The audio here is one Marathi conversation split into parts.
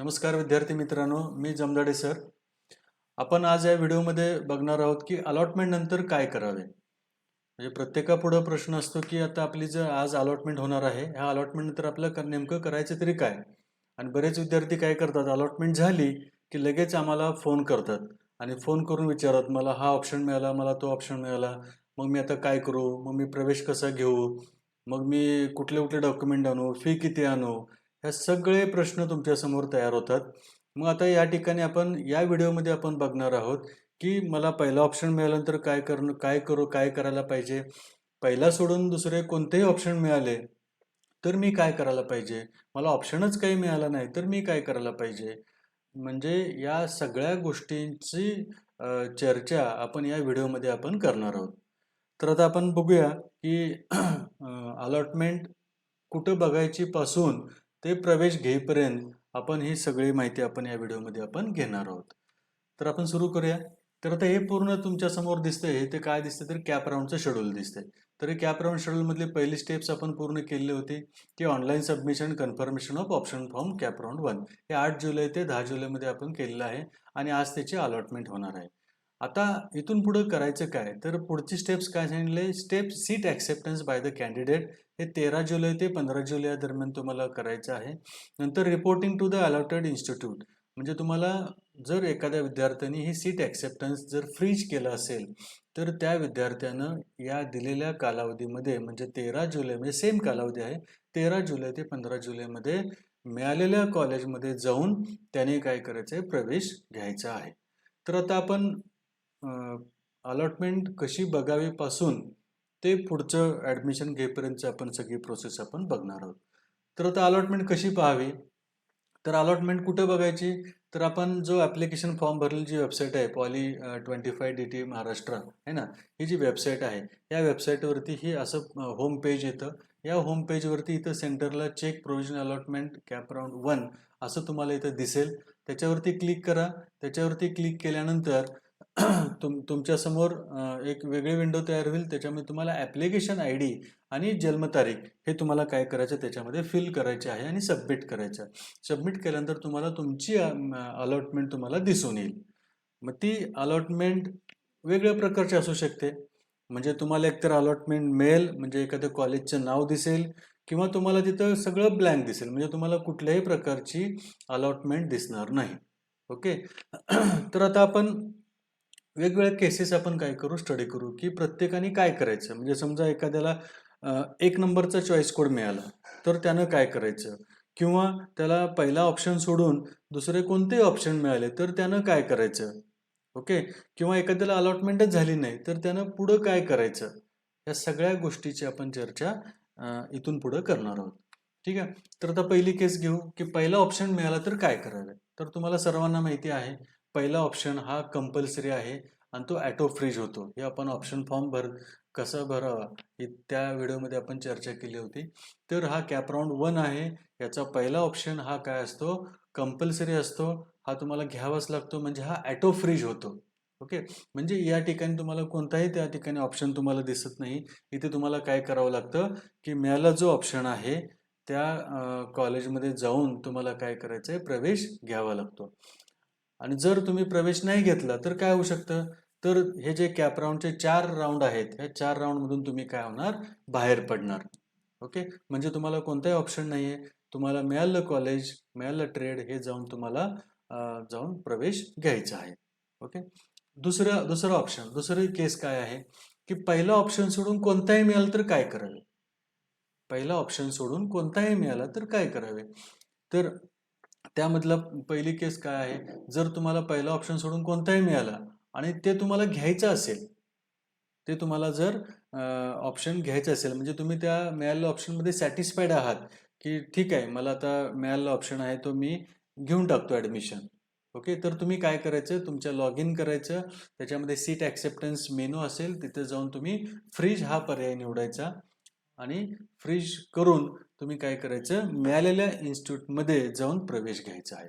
नमस्कार विद्यार्थी मित्रांनो मी जमदाडे सर. आपण आज या व्हिडिओमध्ये बघणार आहोत की अलॉटमेंट नंतर काय करावे. म्हणजे प्रत्येकापुढं प्रश्न असतो की आता आपली जर आज अलॉटमेंट होणार आहे ह्या अलॉटमेंट नंतर आपलं नेमकं करायचं तरी काय? आणि बरेच विद्यार्थी काय करतात अलॉटमेंट झाली की लगेच आम्हाला फोन करतात. आणि फोन करून विचारत मला हा ऑप्शन मिळाला मला तो ऑप्शन मिळाला. मग मी आता काय करू? मग मी प्रवेश कसा घेऊ? मग मी कुठले कुठले डॉक्युमेंट आणू? फी किती आणू? ह्या सगळे प्रश्न तुमच्यासमोर तयार होतात. मग आता या ठिकाणी आपण या व्हिडिओमध्ये आपण बघणार आहोत की मला पहिला ऑप्शन मिळाल्यानंतर काय करणं काय करू काय करायला पाहिजे? पहिला सोडून दुसरे कोणतेही ऑप्शन मिळाले तर मी काय करायला पाहिजे? मला ऑप्शनच काही मिळाला नाही तर मी काय करायला पाहिजे? म्हणजे या सगळ्या गोष्टींची चर्चा आपण या व्हिडिओमध्ये आपण करणार आहोत. तर आता आपण बघूया की अलॉटमेंट कुठं बघायची पासून ते प्रवेश घेईपर्यंत आपण ही सगळी माहिती आपण या व्हिडिओमध्ये आपण घेणार आहोत. तर आपण सुरू करूया. तर आता हे पूर्ण तुमच्यासमोर दिसतंय. हे ते काय दिसतंय? तर कॅप राऊंडचं शेड्यूल दिसतंय. तर कॅप राऊंड शेड्यूलमधली पहिली स्टेप्स आपण पूर्ण केले होती की online submission confirmation of option form CAP round one हे आठ जुलै ते दहा जुलैमध्ये आपण केलेलं आहे आणि आज त्याची अलॉटमेंट होणार आहे. आता इथून पुढं करायचं काय? तर पुढची स्टेप्स काय सांगितले? Step seat acceptance by the candidate हे तेरा जुलै ते पंधरा जुलै या दरम्यान तुम्हाला करायचं आहे. नंतर reporting to the allotted institute म्हणजे तुम्हाला जर एखाद्या विद्यार्थ्यांनी ही सीट ॲक्सेप्टन्स जर फ्रीज केलं असेल तर त्या विद्यार्थ्यानं या दिलेल्या कालावधीमध्ये म्हणजे तेरा जुलै म्हणजे सेम कालावधी आहे तेरा जुलै ते पंधरा जुलैमध्ये मिळालेल्या कॉलेजमध्ये जाऊन त्याने काय करायचं आहे प्रवेश घ्यायचा आहे. तर आता आपण अलॉटमेंट कशी बघावी पासून ते पुढचं ॲडमिशन घेईपर्यंत आपण सगळी प्रोसेस आपण बघणार आहोत. तर आता अलॉटमेंट कशी पाहावी? तर अलॉटमेंट कुठं बघायची? तर आपण जो ॲप्लिकेशन फॉर्म भरलेली जी वेबसाईट आहे poly twenty five D T Maharashtra आहे ना? ही जी वेबसाईट आहे या वेबसाईटवरती ही असं होम पेज येतं. या होम पेजवरती इथं सेंटरला check provision allotment CAP round one असं तुम्हाला इथं दिसेल. त्याच्यावरती क्लिक करा. त्याच्यावरती क्लिक केल्यानंतर तुम तुमच्यासमोर एक वेगळी विंडो तयार होईल त्याच्यामध्ये तुम्हाला ॲप्लिकेशन आय डी आणि जन्मतारीख हे तुम्हाला काय करायचं त्याच्यामध्ये फिल करायचे आहे आणि सबमिट करायचं सबमिट केल्यानंतर तुम्हाला तुमची अलॉटमेंट तुम्हाला दिसून येईल. मग ती अलॉटमेंट वेगळ्या प्रकारची असू शकते. म्हणजे तुम्हाला एकतर अलॉटमेंट मिळेल म्हणजे एखाद्या कॉलेजचं नाव दिसेल किंवा तुम्हाला तिथं सगळं ब्लँक दिसेल. म्हणजे तुम्हाला कुठल्याही प्रकारची अलॉटमेंट दिसणार नाही. ओके तर आता आपण वेगवेगळ्या केसेस आपण काय करू स्टडी करू की प्रत्येकाने काय करायचं? म्हणजे समजा एखाद्याला एक नंबरचा चॉईस कोड मिळाला तर त्यानं काय करायचं? किंवा त्याला पहिला ऑप्शन सोडून दुसरे कोणतेही ऑप्शन मिळाले तर त्यानं काय करायचं? ओके? किंवा एखाद्याला अलॉटमेंटच झाली नाही तर त्यानं पुढं काय करायचं? या सगळ्या गोष्टीची आपण चर्चा इथून पुढं करणार आहोत. ठीक आहे? तर आता पहिली केस घेऊ की पहिला ऑप्शन मिळाला तर काय करावे? तर तुम्हाला सर्वांना माहिती आहे पहिला ऑप्शन हा कंपल्सरी आहे आणि तो ॲटो फ्रीज होतो. हे आपण ऑप्शन फॉर्म भर कसा भरावा? त्या व्हिडिओमध्ये आपण चर्चा केली होती. तर हा कॅप राऊंड वन आहे. याचा पहिला ऑप्शन हा काय असतो? कंपल्सरी असतो. हा तुम्हाला घ्यावाच लागतो. म्हणजे हा ॲटो फ्रीज होतो. ओके म्हणजे या ठिकाणी तुम्हाला कोणताही त्या ठिकाणी ऑप्शन तुम्हाला दिसत नाही. इथे तुम्हाला काय करावं लागतं? की मिळाला जो ऑप्शन आहे त्या कॉलेजमध्ये जाऊन तुम्हाला काय करायचं आहे प्रवेश घ्यावा लागतो. आणि जर तुम्ही प्रवेश नाही घेतला तर काय होऊ शकतं? तर हे जे कॅप राऊंडचे चार राऊंड आहेत ह्या चार राऊंडमधून तुम्ही काय होणार? बाहेर पडणार. ओके? म्हणजे तुम्हाला कोणताही ऑप्शन नाही आहे तुम्हाला मिळालं कॉलेज मिळालं ट्रेड हे जाऊन तुम्हाला जाऊन प्रवेश घ्यायचा आहे. ओके? दुसरं दुसरं ऑप्शन दुसरी केस काय आहे? की पहिलं ऑप्शन सोडून कोणताही मिळालं तर काय करावे? पहिला ऑप्शन सोडून कोणताही मिळाला तर काय करावे? तर त्यामधला पहिली केस काय आहे? जर तुम्हाला पहिला ऑप्शन सोडून कोणताही मिळाला आणि ते तुम्हाला घ्यायचं असेल ते तुम्हाला जर ऑप्शन घ्यायचं असेल म्हणजे तुम्ही त्या मिळालेल्या ऑप्शनमध्ये सॅटिस्फाईड आहात की ठीक आहे मला आता मिळालेला ऑप्शन आहे तो मी घेऊन टाकतो ॲडमिशन ओके तर तुम्ही काय करायचं? तुमच्या लॉग इन करायचं. त्याच्यामध्ये सीट ॲक्सेप्टन्स मेनू असेल तिथे जाऊन तुम्ही फ्रीज हा पर्याय निवडायचा आणि फ्रीज करून तुम्ही काय करायचं? मिळालेल्या इन्स्टिट्यूटमध्ये जाऊन प्रवेश घ्यायचा आहे.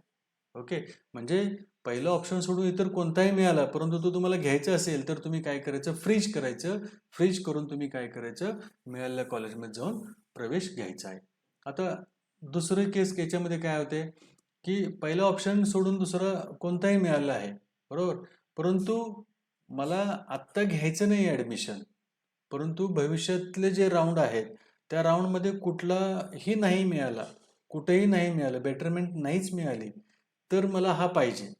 ओके? म्हणजे पहिलं ऑप्शन सोडून इतर कोणताही मिळाला परंतु तो तुम्हाला घ्यायचा असेल तर तुम्ही काय करायचं? फ्रीज करायचं. फ्रीज करून तुम्ही काय करायचं? मिळालेल्या कॉलेजमध्ये जाऊन प्रवेश घ्यायचा आहे. आता दुसरं केस याच्यामध्ये काय होते? की पहिलं ऑप्शन सोडून दुसरं कोणताही मिळालं आहे. बरोबर? परंतु मला आत्ता घ्यायचं नाही ॲडमिशन. परंतु भविष्यातले जे राऊंड आहेत त्या राऊंडमध्ये कुठलाही नाही मिळाला कुठेही नाही मिळालं बेटरमेंट नाहीच मिळाली तर मला हा पाहिजे.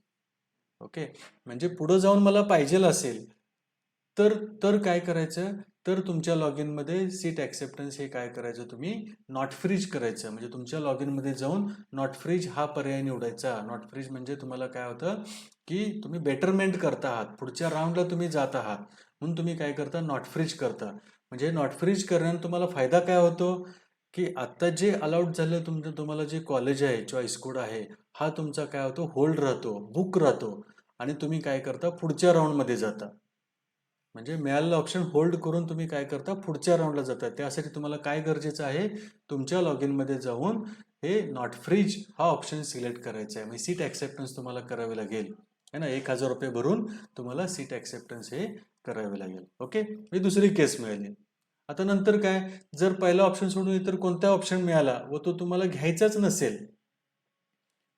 ओके? म्हणजे पुढं जाऊन मला पाहिजेल असेल तर तर काय करायचं? तर तुमच्या लॉग इनमध्ये सीट ॲक्सेप्टन्स हे काय करायचं? तुम्ही नॉट फ्रीज करायचं. म्हणजे तुमच्या लॉग इनमध्ये जाऊन नॉट फ्रीज हा पर्याय निवडायचा. नॉट फ्रीज म्हणजे तुम्हाला काय होतं की तुम्ही बेटरमेंट करता आहात. पुढच्या राऊंडला तुम्ही जात आहात. म्हणून तुम्ही काय करता? नॉट फ्रीज करता. म्हणजे नॉट फ्रीज करण्याने तुम्हाला फायदा काय होतो? की आत्ता जे अलाउड झालं तुमचं तुम्हाला जे कॉलेज आहे चॉईस कोड आहे हा तुमचा काय होतो? होल्ड राहतो बुक राहतो आणि तुम्ही काय करता? पुढच्या राऊंडमध्ये जाता. म्हणजे मिळालेलं ऑप्शन होल्ड करून तुम्ही काय करता? पुढच्या राऊंडला जाता. त्यासाठी तुम्हाला काय गरजेचं आहे? तुमच्या लॉग इनमध्ये जाऊन हे नॉट फ्रीज हा ऑप्शन सिलेक्ट करायचा आहे. म्हणजे सीट ॲक्सेप्टन्स तुम्हाला करावे लागेल. है ना? एक हजार रुपये भरून तुम्हाला सीट ॲक्सेप्टन्स हे करावे लागेल. ओके म्हणजे ही दुसरी केस मिळाली. आता नंतर काय? जर पहिला ऑप्शन सोडून इतर कोणता ऑप्शन मिळाला व तो तुम्हाला घ्यायचाच नसेल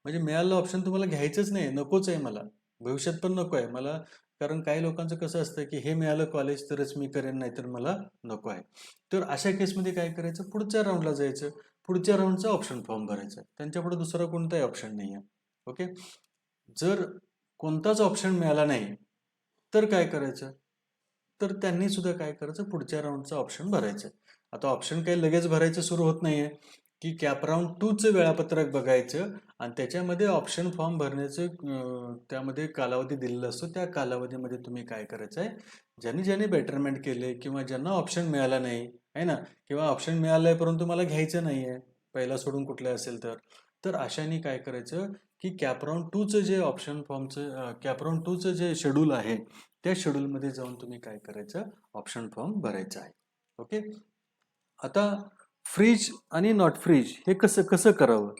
म्हणजे मिळालेला ऑप्शन तुम्हाला घ्यायचंच नाही नकोच आहे मला. भविष्यात पण नको आहे. मला कारण काही लोकांचं कसं असतं की हे मिळालं कॉलेज तरच मी करेन नाही तर मला नको आहे. तर अशा केसमध्ये काय करायचं? पुढच्या राऊंडला जायचं. पुढच्या राऊंडचा ऑप्शन फॉर्म भरायचा. त्यांच्यापुढे दुसरा कोणताही ऑप्शन नाही आहे ओके जर कोणताच ऑप्शन मिळाला नाही तर काय करायचं? तर त्यांनी सुद्धा काय करायचं? पुढच्या राऊंडचा ऑप्शन भरायचं. आता ऑप्शन काही लगेच भरायचं सुरू होत नाहीये. की कॅप राऊंड टूचं वेळापत्रक बघायचं आणि त्याच्यामध्ये ऑप्शन फॉर्म भरण्याचं त्यामध्ये कालावधी दिलेला असतो. त्या कालावधीमध्ये तुम्ही काय करायचं आहे ज्यांनी ज्यांनी बेटरमेंट केले किंवा ज्यांना ऑप्शन मिळाला नाही आहे ना? किंवा ऑप्शन मिळालं आहे परंतु मला घ्यायचं नाही आहे पहिला सोडून कुठलं असेल तर. तर अशाने काय करायचं? की कॅपराऊंड टूचं जे ऑप्शन फॉर्मचं कॅपराऊंड टूचं जे शेड्यूल आहे त्या शेड्यूलमध्ये जाऊन तुम्ही काय करायचं? ऑप्शन फॉर्म भरायचा आहे. ओके आता फ्रीज आणि नॉट फ्रीज हे कसं कसं करावं?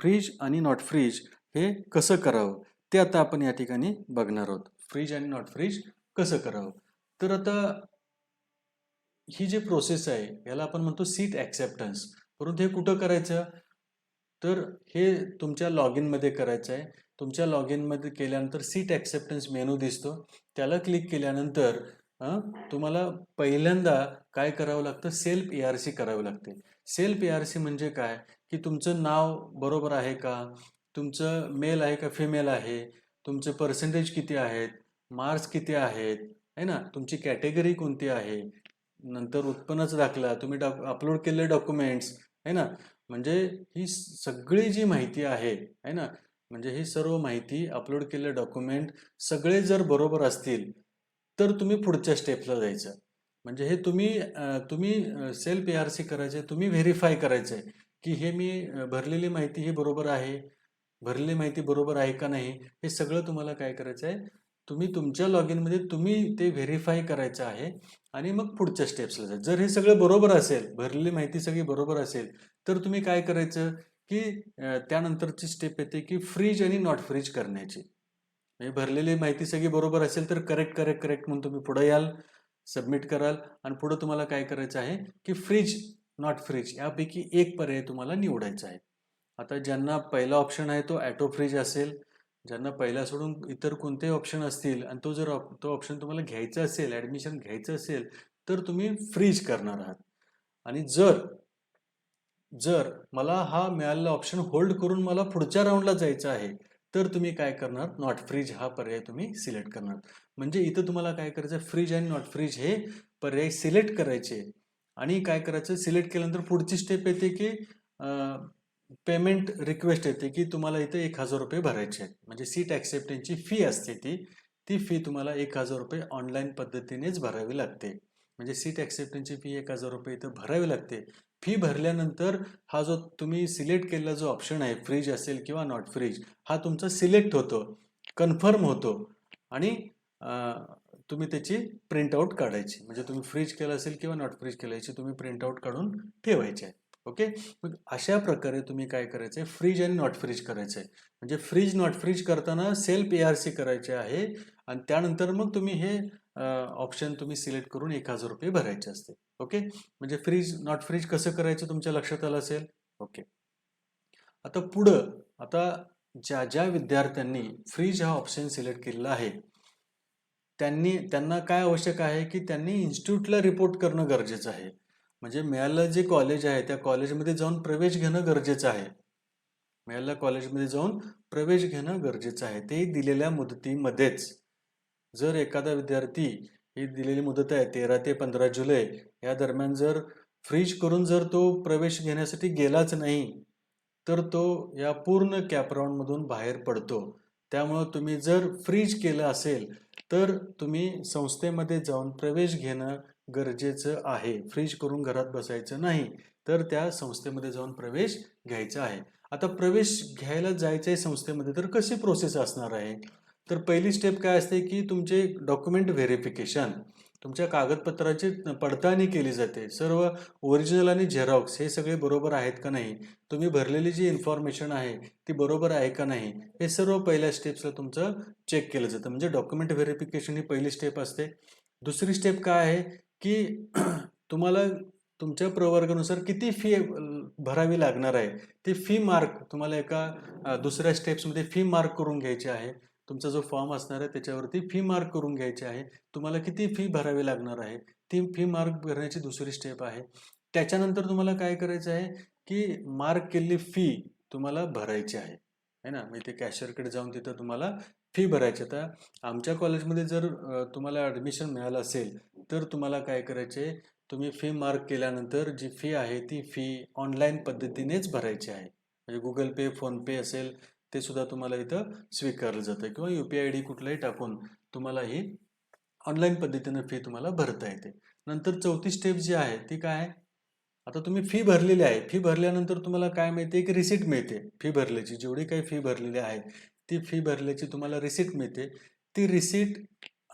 फ्रीज आणि नॉट फ्रीज हे कसं करावं? ते आता आपण या ठिकाणी बघणार आहोत. फ्रीज आणि नॉट फ्रीज कसं करावं? तर आता ही जी प्रोसेस आहे याला आपण म्हणतो सीट ॲक्सेप्टन्स परंतु हे कुठं करायचं? तर हे तुमच्या लॉग इनमध्ये करायचं आहे. तुमच्या लॉग इनमध्ये केल्यानंतर सीट ॲक्सेप्टन्स मेनू दिसतो. त्याला क्लिक केल्यानंतर तुम्हाला पहिल्यांदा काय करावं लागतं? सेल्फ ए आर सी करावी लागते. सेल्फ ए आर सी म्हणजे काय? की तुमचं नाव बरोबर आहे का? तुमचं मेल आहे का फिमेल आहे? तुमचे पर्सेंटेज किती आहेत? मार्क्स किती आहेत? आहे ना? तुमची कॅटेगरी कोणती आहे? नंतर उत्पन्नाचा दाखला. तुम्ही डॉक अपलोड केलेले डॉक्युमेंट्स आहे ना? म्हणजे ही सगळी जी माहिती आहे आहे ना? म्हणजे ही सर्व माहिती अपलोड केलेले डॉक्युमेंट सगळे जर बरोबर असतील तर तुम्ही पुढच्या स्टेपला जायचं. म्हणजे हे तुम्ही तुम्ही सेल्फ ए आर सी करायचे तुम्ही व्हेरीफाय करायचं आहे की हे मी भरलेली माहिती ही बरोबर आहे भरलेली माहिती बरोबर आहे का नाही हे सगळं तुम्हाला काय करायचं आहे तुम्ही तुमच्या लॉग इनमध्ये तुम्ही ते व्हेरीफाय करायचं आहे आणि मग पुढच्या स्टेप्सला जायचं जर हे सगळं बरोबर असेल भरलेली माहिती सगळी बरोबर असेल तर तुम्ही काय करायचं की त्यानंतरची स्टेप येते की फ्रीज आणि नॉट फ्रीज करण्याची. म्हणजे भरलेली माहिती सगळी बरोबर असेल तर करेक्ट करेक्ट करेक्ट म्हणून तुम्ही पुढे याल सबमिट कराल आणि पुढे तुम्हाला काय करायचं आहे की फ्रीज नॉट फ्रीज यापैकी एक पर्याय तुम्हाला निवडायचा आहे. आता ज्यांना पहिला ऑप्शन आहे तो ॲटो फ्रीज असेल ज्यांना पहिला सोडून इतर कोणतेही ऑप्शन असतील आणि तो जर तो ऑप्शन तुम्हाला घ्यायचा असेल ॲडमिशन घ्यायचं असेल तर तुम्ही फ्रीज करणार आहात. आणि जर जर मला हा मिळालेला ऑप्शन होल्ड करून मला पुढच्या राऊंडला जायचं आहे तर तुम्ही काय करणार? नॉट फ्रीज हा पर्याय तुम्ही सिलेक्ट करणार. म्हणजे इथं तुम्हाला काय करायचं फ्रीज आणि नॉट फ्रीज हे पर्याय सिलेक्ट करायचे. आणि काय करायचं? सिलेक्ट केल्यानंतर पुढची स्टेप येते की पेमेंट रिक्वेस्ट येते की तुम्हाला इथे एक हजार रुपये भरायचे आहेत. म्हणजे सीट ॲक्सेप्टन्सची फी असते ती. ती फी तुम्हाला एक हजार रुपये ऑनलाईन पद्धतीनेच भरावी लागते. म्हणजे सीट ॲक्सेप्टन्सची फी एक हजार रुपये इथं भरावी लागते. फी भरल्यानंतर हा जो तुम्ही सिलेक्ट केलेला जो ऑप्शन आहे फ्रीज असेल किंवा नॉट फ्रीज हा तुमचा सिलेक्ट होतो कन्फर्म होतो आणि तुम्ही त्याची प्रिंटआउट काढायची. म्हणजे तुम्ही फ्रीज केलं असेल किंवा नॉट फ्रीज केलं याची तुम्ही प्रिंटआउट काढून ठेवायची आहे. ओके? मग अशा प्रकारे तुम्ही काय करायचं आहे? फ्रीज आणि नॉट फ्रीज करायचं आहे. म्हणजे फ्रीज नॉट फ्रीज करताना सेल्फ ए आर सी करायचे आहे आणि त्यानंतर मग तुम्ही हे ऑप्शन तुम्ही सिलेक्ट करून एक हजार रुपये भरायचे असते. ओके म्हणजे फ्रीज नॉट फ्रीज कसं करायचं तुमच्या लक्षात आलं असेल? ओके आता पुढं आता ज्या ज्या विद्यार्थ्यांनी फ्रीज हा ऑप्शन सिलेक्ट केलेला आहे त्यांनी त्यांना काय आवश्यक आहे की त्यांनी इन्स्टिट्यूटला रिपोर्ट करणं गरजेचं आहे. म्हणजे मिळालं जे कॉलेज आहे त्या कॉलेजमध्ये जाऊन प्रवेश घेणं गरजेचं आहे. मिळालेल्या कॉलेजमध्ये जाऊन प्रवेश घेणं गरजेचं आहे. ते दिलेल्या मुदतीमध्येच. जर एखादा विद्यार्थी ही दिलेली मुदत आहे तेरा ते पंधरा जुलै या दरम्यान जर फ्रीज करून जर तो प्रवेश घेण्यासाठी गेलाच नाही तर तो या पूर्ण कॅपराऊंडमधून बाहेर पडतो. त्यामुळं तुम्ही जर फ्रीज केलं असेल तर तुम्ही संस्थेमध्ये जाऊन प्रवेश घेणं गरजेचं आहे. फ्रीज करून घरात बसायचं नाही तर त्या संस्थेमध्ये जाऊन प्रवेश घ्यायचा आहे. आता प्रवेश घ्यायला जायचं आहे संस्थेमध्ये तर कशी प्रोसेस असणार आहे? तर पहिली स्टेप काय असते की तुमचे डॉक्युमेंट व्हेरिफिकेशन तुमच्या कागदपत्राची पडताळणी केली जाते. सर्व ओरिजिनल आणि झेरॉक्स हे सगळे बरोबर आहेत का नाही? तुम्ही भरलेली जी इन्फॉर्मेशन आहे ती बरोबर आहे का नाही? हे सर्व पहिल्या स्टेप्सला तुमचं चेक केलं जातं. म्हणजे डॉक्युमेंट व्हेरिफिकेशन ही पहिली स्टेप असते. दुसरी स्टेप काय आहे की तुम्हाला तुमच्या प्रवर्गानुसार किती फी भरावी लागणार आहे? ती फी मार्क तुम्हाला एका दुसऱ्या स्टेप्समध्ये फी मार्क करून घ्यायची आहे. तुमचा जो फॉर्म असणार आहे त्याच्यावरती फी मार्क करून घ्यायची आहे. तुम्हाला किती फी भरावी लागणार आहे? ती फी मार्क भरण्याची दुसरी स्टेप आहे. त्याच्यानंतर तुम्हाला काय करायचं आहे की मार्क केलेली फी तुम्हाला भरायची आहे. है ना? मी ते कॅशियरकडे जाऊन तिथं तुम्हाला फी भरायची आहे. आता आमच्या कॉलेजमध्ये जर तुम्हाला ॲडमिशन मिळालं असेल तर तुम्हाला काय करायचे तुम्ही फी मार्क केल्यानंतर जी फी आहे ती फी ऑनलाईन पद्धतीनेच भरायची आहे. म्हणजे गुगल पे फोनपे असेल ते सुद्धा तुम्हाला इथं स्वीकारलं जातं. किंवा यू पी आय डी कुठलाही टाकून तुम्हाला ही ऑनलाईन पद्धतीनं फी तुम्हाला भरता येते. नंतर चौथी स्टेप जी आहे ती काय आहे? आता तुम्ही फी भरलेली आहे. फी भरल्यानंतर तुम्हाला काय मिळते? एक रिसिट मिळते फी भरल्याची. जेवढी काही फी भरलेली आहे ती फी भरल्याची तुम्हाला रिसिट मिळते. ती रिसिट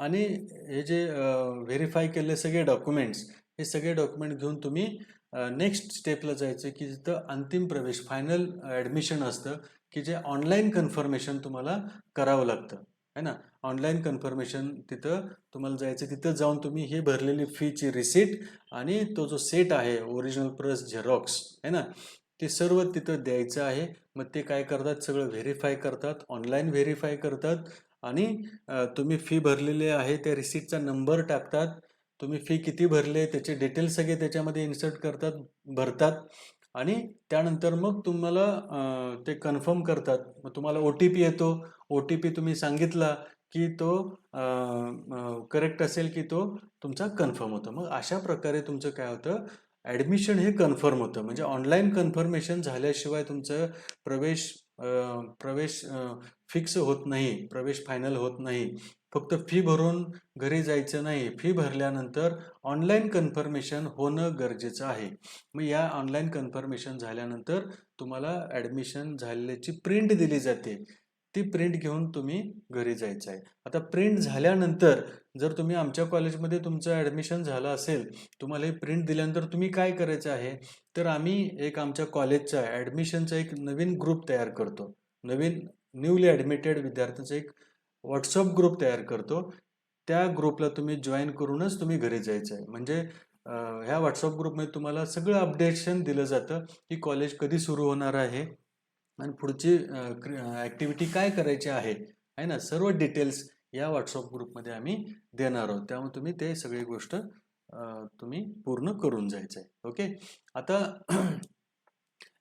आणि हे जे व्हेरीफाय केलेले सगळे डॉक्युमेंट्स हे सगळे डॉक्युमेंट घेऊन तुम्ही नेक्स्ट स्टेपला जायचं की जिथं अंतिम प्रवेश फायनल ॲडमिशन असतं की जे ऑनलाईन कन्फर्मेशन तुम्हाला करावं लागतं. है ना? ऑनलाईन कन्फर्मेशन तिथं तुम्हाला जायचं तिथं जाऊन तुम्ही हे भरलेली फीची रिसिट आणि तो जो सेट आहे ओरिजिनल प्लस झेरॉक्स है ना? ते सर्व तिथं द्यायचं आहे. मग ते काय करतात? सगळं व्हेरीफाय करतात ऑनलाईन व्हेरीफाय करतात आणि तुम्ही फी भरलेली आहे त्या रिसिटचा नंबर टाकतात. तुम्ही फी किती भरले त्याचे डिटेल्स सगळे त्याच्यामध्ये इन्सर्ट करतात भरतात. आणि त्यानंतर मग तुम्हाला ते कन्फर्म करतात. मग तुम्हाला ओ टी पी येतो. ओ टी पी तुम्ही सांगितला की तो करेक्ट असेल की तो तुमचा कन्फर्म होतो. मग अशा प्रकारे तुमचं काय होतं? ॲडमिशन हे कन्फर्म होतं. म्हणजे ऑनलाईन कन्फर्मेशन झाल्याशिवाय तुमचं प्रवेश प्रवेश फिक्स होत नाही प्रवेश फायनल होत नाही. फक्त फी भरून घरी जायचं नाही. फी भरल्यानंतर ऑनलाईन कन्फर्मेशन होणं गरजेचं आहे. मग या ऑनलाईन कन्फर्मेशन झाल्यानंतर तुम्हाला ॲडमिशन झाल्याची प्रिंट दिली जाते. ती प्रिंट घेऊन तुम्ही घरी जायचं आहे. आता प्रिंट झाल्यानंतर जर तुम्ही आमच्या कॉलेजमध्ये तुमचं ॲडमिशन झालं असेल तुम्हाला हे प्रिंट दिल्यानंतर तुम्ही काय करायचं आहे? तर आम्ही एक आमच्या कॉलेजचा ॲडमिशनचा एक नवीन ग्रुप तयार करतो. नवीन न्यूली ॲडमिटेड विद्यार्थ्यांचा एक व्हॉट्सअप ग्रुप तयार करतो. त्या ग्रुपला तुम्ही जॉईन करूनच तुम्ही घरी जायचं आहे. म्हणजे ह्या व्हॉट्सअप ग्रुपमध्ये तुम्हाला सगळं अपडेशन दिलं जातं की कॉलेज कधी सुरू होणार आहे. आणि पुढची ॲक्टिव्हिटी काय करायची आहे आहे ना? सर्व डिटेल्स या व्हॉट्सअप ग्रुपमध्ये आम्ही देणार आहोत. त्यामुळे तुम्ही ते सगळी गोष्ट तुम्ही पूर्ण करून जायचं आहे ओके आता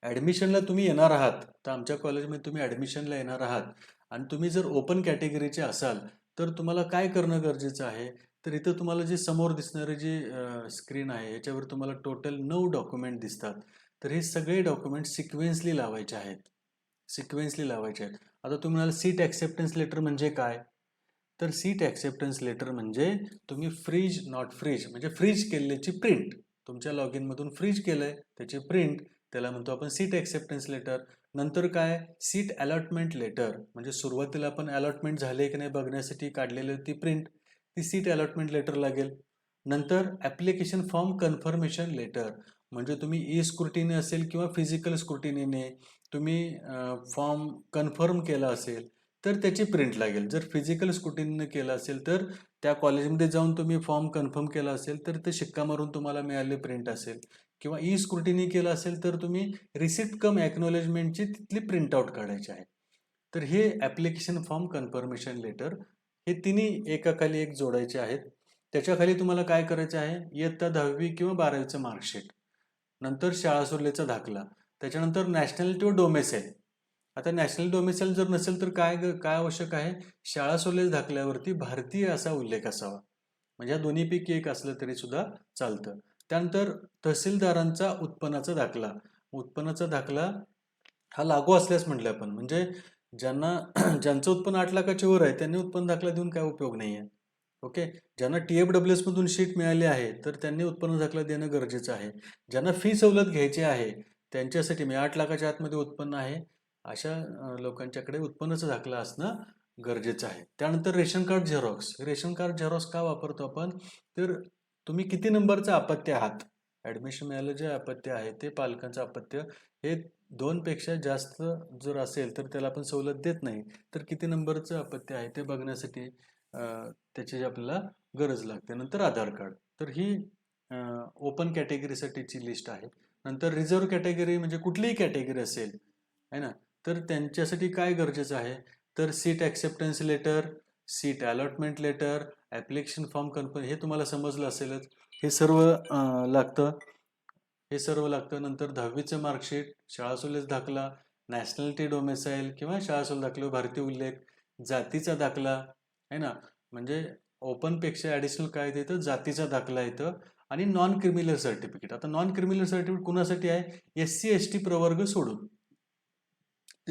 ॲडमिशनला तुम्ही येणार आहात. तर आमच्या कॉलेजमध्ये तुम्ही ॲडमिशनला येणार आहात. आणि तुम्ही जर ओपन कॅटेगरीचे असाल तर तुम्हाला काय करणं गरजेचं आहे? तर इथं तुम्हाला जे समोर दिसणारी जी स्क्रीन आहे याच्यावर तुम्हाला टोटल नऊ डॉक्युमेंट दिसतात. तर हे सगळे डॉक्युमेंट सिक्वेन्सली लावायचे आहेत. सिक्वेन्सली लावायचे आहेत. आता तुम्ही म्हणाल सीट ॲक्सेप्टन्स लेटर म्हणजे काय? तर सीट ॲक्सेप्टन्स लेटर म्हणजे तुम्ही फ्रीज नॉट फ्रीज म्हणजे फ्रीज केलेल्याची प्रिंट तुमच्या लॉग इनमधून फ्रीज केलं आहे त्याची प्रिंट त्याला म्हणतो आपण सीट ॲक्सेप्टन्स लेटर नंतर काय? सीट अलॉटमेंट लेटर म्हणजे सुरुवातीला आपण अलॉटमेंट झाले की नाही बघण्यासाठी काढलेली ती प्रिंट ती सीट अलॉटमेंट लेटर लागेल. नंतर ॲप्लिकेशन फॉर्म कन्फर्मेशन लेटर म्हणजे तुम्ही ई स्क्रुटिनी असेल किंवा फिजिकल स्क्रुटिनीने तुम्ही फॉर्म कन्फर्म केला असेल तर त्याची प्रिंट लागेल. जर फिजिकल स्क्रुटिनीने केलं असेल तर त्या कॉलेजमध्ये जाऊन तुम्ही फॉर्म कन्फर्म केला असेल तर ते शिक्का मारून तुम्हाला मिळाले प्रिंट असेल. किंवा ई स्क्रुटिनी केलं असेल तर तुम्ही रिसिप्ट कम ॲक्नॉलेजमेंटची तिथली प्रिंटआउट काढायची आहे. तर हे ॲप्लिकेशन फॉर्म कन्फर्मेशन लेटर हे तिन्ही एकाखाली एक जोडायचे आहेत. त्याच्याखाली तुम्हाला काय करायचं आहे? इयत्ता दहावी किंवा बारावीचं मार्कशीट नंतर शाळा सोडल्याचा दाखला. त्याच्यानंतर नॅशनॅलिटी व डोमेसेल आता नॅशनल डोमेसेल जर नसेल तर काय काय आवश्यक आहे? शाळा सोलेज दाखल्यावरती भारतीय असा उल्लेख असावा. म्हणजे या दोन्हीपैकी एक असलं तरी सुद्धा चालतं. त्यानंतर तहसीलदारांचा उत्पन्नाचा दाखला. उत्पन्नाचा दाखला हा लागू असल्यास म्हटलं आपण. म्हणजे ज्यांना ज्यांचं उत्पन्न आठ लाखाच्या वर आहे त्यांनी उत्पन्न दाखला देऊन काय उपयोग नाही आहे ओके? ज्यांना टी एफ डब्ल्यू एसमधून शीट मिळाली आहे तर त्यांनी उत्पन्न दाखला देणं गरजेचं आहे. ज्यांना फी सवलत घ्यायची आहे त्यांच्यासाठी म्हणजे आठ लाखाच्या आतमध्ये उत्पन्न आहे. अशा लोकांच्याकडे उत्पन्नाचं दाखला असणं गरजेचं आहे. त्यानंतर ration card xerox. Ration card xerox का वापरतो आपण? तर तुम्ही किती नंबरचं अपत्य आहात? ॲडमिशन मिळालं जे अपत्य आहे ते पालकांचं अपत्य. हे दोनपेक्षा जास्त जर असेल तर त्याला आपण सवलत देत नाही. तर किती नंबरचं अपत्य आहे ते बघण्यासाठी त्याची आपल्याला गरज लागते. नंतर आधार कार्ड. तर ही ओपन कॅटेगरीसाठीची लिस्ट आहे. नंतर रिझर्व्ह कॅटेगरी म्हणजे कुठलीही कॅटेगरी असेल आहे ना? तर त्यांच्यासाठी काय गरजेचं आहे? तर seat acceptance letter seat allotment letter application form confirm हे तुम्हाला समजलं असेलच. हे सर्व लागतं. हे सर्व लागतं. नंतर दहावीचं मार्कशीट शाळा सोलेस दाखला नॅशनॅलिटी डोमेसाईल किंवा शाळा सोल भारतीय उल्लेख जातीचा दाखला आहे ना? म्हणजे ओपनपेक्षा ॲडिशनल काय येतं जातीचा दाखला येतं आणि नॉन क्रिमिनल सर्टिफिकेट आता नॉन क्रिमिनल सर्टिफिकेट कुणासाठी आहे? एस सी एस टी प्रवर्ग सोडून.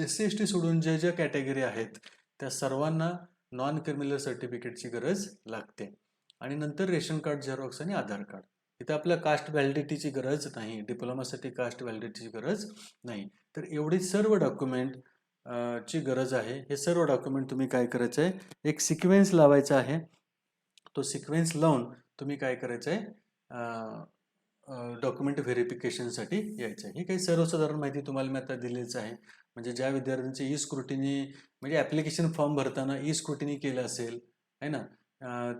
एस सी एस टी सोडून ज्या ज्या कॅटेगरी आहेत त्या सर्वांना नॉन क्रिमिनल सर्टिफिकेटची गरज लागते. आणि नंतर रेशन कार्ड झेरॉक्स आणि आधार कार्ड. इथं आपल्या कास्ट व्हॅलिडिटीची गरज नाही डिप्लोमासाठी कास्ट व्हॅलिडिटीची गरज नाही. तर एवढी सर्व डॉक्युमेंट ची गरज आहे. हे सर्व डॉक्युमेंट तुम्ही काय करायचं आहे एक सिक्वेन्स लावायचा आहे. तो सिक्वेन्स लावून तुम्ही काय करायचं आहे डॉक्युमेंट व्हेरिफिकेशनसाठी यायचं आहे. ही काही सर्वसाधारण माहिती तुम्हाला मी आता दिलीच आहे. म्हणजे ज्या विद्यार्थ्यांची ई स्क्रुटिनी म्हणजे ॲप्लिकेशन फॉर्म भरताना ई स्क्रुटिनी केलं असेल आहे ना?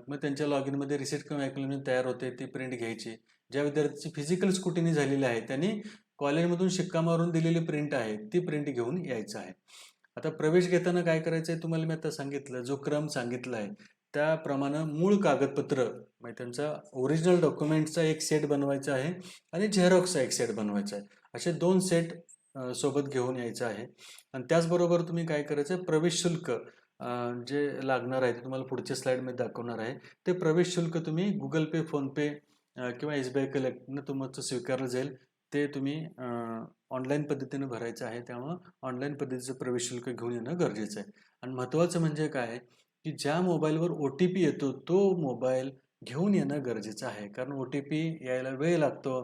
मग त्यांच्या लॉग इनमध्ये रिसेट किंवा ॲक्युमेंट तयार होते ती प्रिंट घ्यायची. ज्या विद्यार्थ्यांची फिजिकल स्क्रुटिनी झालेली आहे त्यांनी कॉलेजमधून शिक्का मारून दिलेली प्रिंट आहे ती प्रिंट घेऊन यायचं आहे. आता प्रवेश घेताना काय करायचं आहे तुम्हाला मी आता सांगितलं जो क्रम सांगितला आहे त्याप्रमाणे मूळ कागदपत्र म्हणजे त्यांचा ओरिजिनल डॉक्युमेंटचा एक सेट बनवायचा आहे आणि झेरॉक्सचा एक सेट बनवायचा आहे. असे दोन सेट सोबत घेऊन यायचं आहे. आणि त्याचबरोबर तुम्ही काय करायचं आहे प्रवेश शुल्क जे लागणार आहे ते तुम्हाला पुढच्या स्लाईडमध्ये दाखवणार आहे ते प्रवेश शुल्क तुम्ही गुगल पे फोनपे किंवा एस बी आय कलेक्टनं तुमचं स्वीकारलं जाईल ते तुम्ही ऑनलाईन पद्धतीने भरायचं आहे. त्यामुळं ऑनलाईन पद्धतीचं प्रवेश शुल्क घेऊन येणं गरजेचं आहे. आणि महत्त्वाचं म्हणजे काय आहे की ज्या मोबाईलवर ओ टी पी येतो तो मोबाईल घेऊन येणं गरजेचं आहे. कारण ओ टी पी यायला वेळ लागतो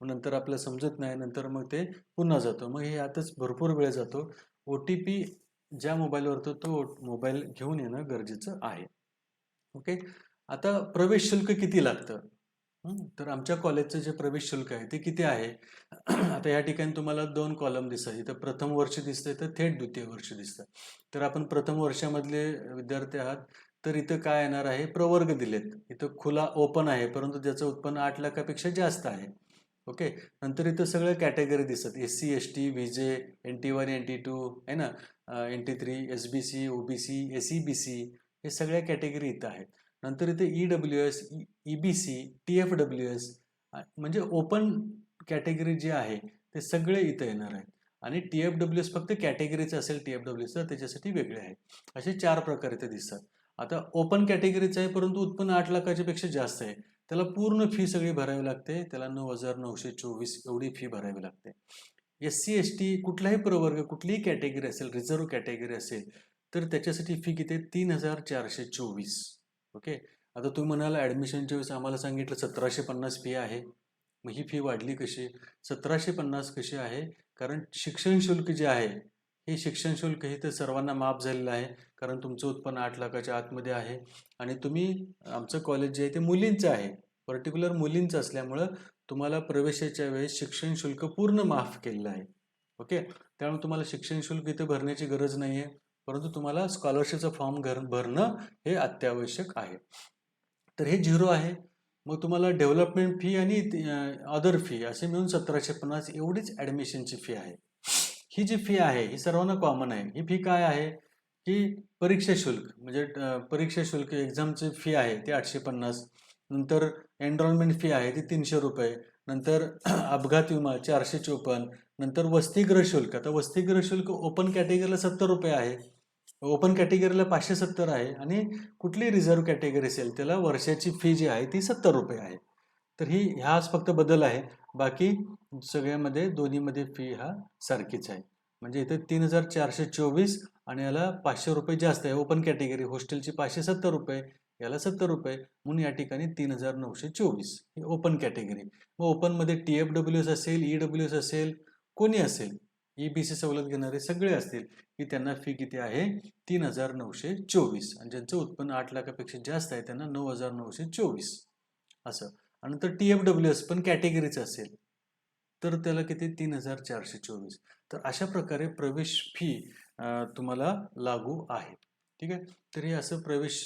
नंतर आपल्याला समजत नाही नंतर मग ते पुन्हा जातो. मग हे आताच भरपूर वेळ जातो. ओ टी पी ज्या मोबाईलवर तो तो मोबाईल घेऊन येणं गरजेचं आहे. ओके? आता प्रवेश शुल्क किती लागतं? हं, तर आमच्या कॉलेजचं जे प्रवेश शुल्क आहे ते किती आहे? आता या ठिकाणी तुम्हाला दोन कॉलम दिसतात. इथं प्रथम वर्ष दिसतंय तर थेट द्वितीय वर्ष दिसतं तर आपण प्रथम वर्षामधले विद्यार्थी आहात. तर इथं काय येणार आहे? प्रवर्ग दिलेत. इथं खुला ओपन आहे परंतु ज्याचं उत्पन्न आठ लाखापेक्षा जास्त आहे. ओके? नंतर इथं सगळं कॅटेगरी दिसत S C S T V J N T one N T two आहे ना? N T three S B C O B C S E B C हे सगळ्या कॅटेगरी इथं आहेत. नंतर इथे E W S E B C T F W S म्हणजे ओपन कॅटेगरी जे आहे ते सगळे इथं येणार आहेत. आणि टी एफ डब्ल्यू एस फक्त कॅटेगरीचं असेल टी एफ डब्ल्यू एस तर त्याच्यासाठी वेगळे आहे असे चार प्रकार इथे दिसतात. आता ओपन कॅटेगरीचं आहे परंतु उत्पन्न आठ लाखाच्या पेक्षा जास्त आहे. त्याला पूर्ण फी सगळी भरावी लागते. त्याला नऊ हजार नऊशे चोवीस एवढी फी भरावी लागते. एस सी एस टी कुठलाही प्रवर्ग कुठलीही कॅटेगरी असेल रिझर्व्ह कॅटेगरी असेल तर त्याच्यासाठी फी किती तीन हजार चारशे चोवीस. ओके? आता तुम्ही म्हणाल ॲडमिशनच्या वेळेस आम्हाला सांगितलं सतराशे पन्नास फी आहे. मग ही फी वाढली कशी? सतराशे पन्नास कशी आहे? कारण शिक्षण शुल्क जे आहे हे शिक्षण शुल्क हे तर सर्वांना माफ झालेलं आहे. कारण तुमचं उत्पन्न आठ लाखाच्या आतमध्ये आहे. आणि तुम्ही आमचं कॉलेज जे आहे ते मुलींचं आहे. पर्टिक्युलर मुलींचं असल्यामुळं तुम्हाला प्रवेशाच्या वेळेस शिक्षण शुल्क पूर्ण माफ केलेलं आहे. ओके? त्यामुळे तुम्हाला शिक्षण शुल्क इथे भरण्याची गरज नाही आहे परंतु तुम्हाला स्कॉलरशिपचा फॉर्म घर भरणं हे अत्यावश्यक आहे. तर हे झिरो आहे. मग तुम्हाला डेव्हलपमेंट फी आणि अदर फी असे मिळून सतराशे पन्नास एवढीच ॲडमिशनची फी आहे. ही जी फी आहे ही सर्वांना कॉमन आहे. ही फी काय आहे? की परीक्षा शुल्क. म्हणजे परीक्षा शुल्क एक्झामची फी आहे ती आठशे पन्नास. नंतर एनरोलमेंट फी आहे ती तीनशे रुपये. नंतर अपघात विमा चारशे चोपन्न. नंतर वसतिगृह शुल्क. आता वसतिगृह शुल्क ओपन कॅटेगरीला सत्तर रुपये आहे. ओपन कॅटेगरीला पाचशे सत्तर आहे. आणि कुठली रिझर्व्ह कॅटेगरी असेल त्याला वर्षाची फी जी आहे ती सत्तर रुपये आहे. तर ही ह्याच फक्त बदल आहे. बाकी सगळ्यामध्ये दोन्हीमध्ये फी हा सारखीच आहे. म्हणजे इथे तीन हजार चारशे चोवीस आणि याला पाचशे रुपये जास्त आहे. ओपन कॅटेगरी हॉस्टेलची पाचशे सत्तर रुपये याला सत्तर रुपये. म्हणून या ठिकाणी तीन हजार नऊशे चोवीस ही ओपन कॅटेगरी मग ओपनमध्ये टी एफ डब्ल्यू एस असेल ई डब्ल्यू एस असेल कोणी असेल? ई बी सी सवलत घेणारे सगळे असतील. की त्यांना फी किती आहे? तीन हजार नऊशे चोवीस. आणि ज्यांचं उत्पन्न आठ लाखापेक्षा जास्त आहे त्यांना नऊ हजार नऊशे चोवीस. असं. आणि तर टी एफ डब्ल्यू एस पण कॅटेगरीचं असेल. तर त्याला किती? तीन हजार चारशे चोवीस. तर अशा प्रकारे प्रवेश फी तुम्हाला लागू आहे. ठीक आहे? तर हे असं प्रवेश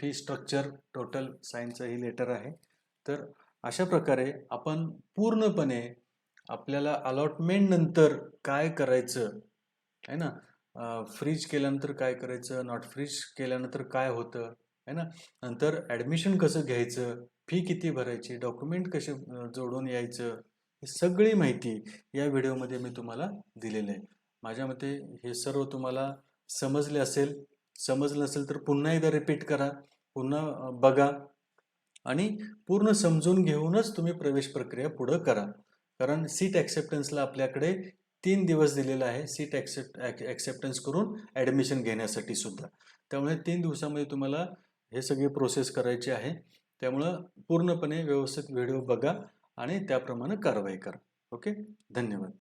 फी स्ट्रक्चर टोटल सायन्सचं ही लेटर आहे. तर अशा प्रकारे आपण पूर्णपणे आपल्याला अलॉटमेंट नंतर काय करायचं? आहे ना? फ्रीज केल्यानंतर काय करायचं? नॉट फ्रीज केल्यानंतर काय होतं? आहे ना? नंतर ॲडमिशन कसं घ्यायचं? फी किती भरायची? डॉक्युमेंट कसे जोडून यायचं? ही सगळी माहिती या व्हिडिओमध्ये मी तुम्हाला दिलेली आहे. माझ्या मते हे सर्व तुम्हाला समजले असेल. समजलं असेल तर पुन्हा एकदा रिपीट करा. पुन्हा बघा. आणि पूर्ण समजून घेऊनच तुम्ही प्रवेश प्रक्रिया पुढं करा. कारण सीट ॲक्सेप्टन्सला आपल्याकडे तीन दिवस दिलेला आहे सीट ॲक्सेप्ट ॲक्सेप्टन्स करून ॲडमिशन घेण्यासाठी सुद्धा. त्यामुळे तीन दिवसामध्ये तुम्हाला हे सगळी प्रोसेस करायची आहे. त्यामुळं पूर्णपणे व्यवस्थित व्हिडिओ बघा आणि त्याप्रमाणे कारवाई करा. ओके धन्यवाद.